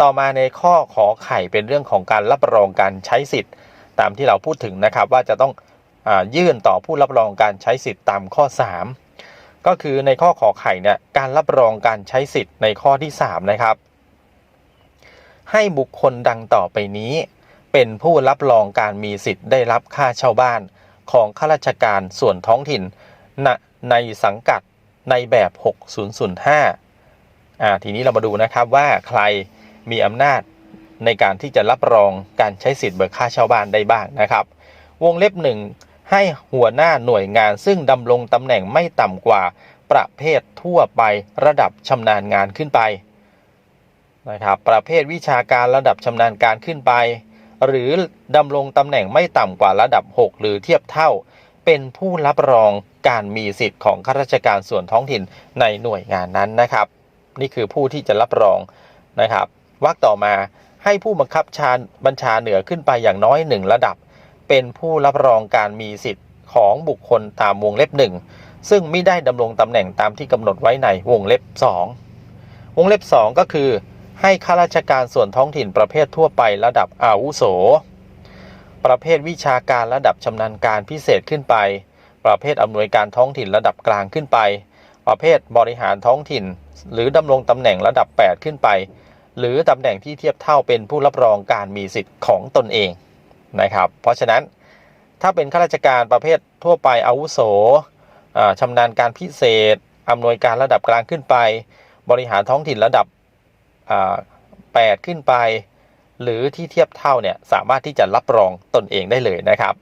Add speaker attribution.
Speaker 1: ต่อมาในข้อขอไข่เป็นเรื่องของการรับรองการใช้สิทธิ์ ตามที่เราพูดถึงนะครับว่าจะต้องอยื่นต่อผู้รับรองการใช้สิทธิ์ตามข้อ 3 ก็คือในข้อขอไข่เนี่ยการรับรองการใช้สิทธิ์ในข้อที่ 3 นะครับ ให้บุคคลดังต่อไปนี้ เป็นผู้รับรองการมีสิทธิ์ได้รับค่าเช่าบ้านของข้าราชการส่วนท้องถิ่นในสังกัดในแบบ 6005อ่าทีนี้เรามาดูนะครับว่าใคร มีอำนาจในการที่จะรับรองการใช้สิทธิ์เบิกค่าเช่าบ้านได้บ้างนะครับ วงเล็บหนึ่งให้หัวหน้าหน่วยงานซึ่งดำรงตำแหน่งไม่ต่ำกว่าประเภททั่วไประดับชำนาญงานขึ้นไปนะครับประเภทวิชาการระดับชำนาญการขึ้นไป หรือดำรงตำแหน่งไม่ต่ำกว่าระดับ 6 หรือเทียบเท่า เป็นผู้รับรองการมีสิทธิ์ของข้าราชการส่วนท้องถิ่นในหน่วยงานนั้นนะครับ นี่คือผู้ที่จะรับรองนะครับ วรรคต่อมาให้ผู้บังคับชาบัญชาเหนือขึ้นไปอย่างน้อยหนึ่งระดับ เป็นผู้รับรองการมีสิทธิ์ของบุคคลตามวงเล็บหนึ่งซึ่งไม่ได้ดำรงตำแหน่งตามที่กำหนดไว้ในวงเล็บ 2 วงเล็บ 2 ก็คือ ให้ข้าราชการส่วนท้องถิ่นประเภททั่วไประดับอาวุโส ประเภทวิชาการระดับชำนาญการพิเศษขึ้นไป ประเภทอำนวยการท้องถิ่นระดับกลางขึ้นไป ประเภทบริหารท้องถิ่น หรือดำรงตำแหน่งระดับ 8 ขึ้นไป หรือตำแหน่งที่เทียบเท่าเป็นผู้รับรองการมีสิทธิ์ของตนเองนะครับ เพราะฉะนั้นถ้าเป็นข้าราชการประเภททั่วไปอาวุโสชำนาญการพิเศษอำนวยการระดับกลางขึ้นไป บริหารท้องถิ่นระดับ 8 ขึ้นไป หรือที่เทียบเท่าเนี่ยสามารถที่จะรับรองตนเองได้เลยนะครับ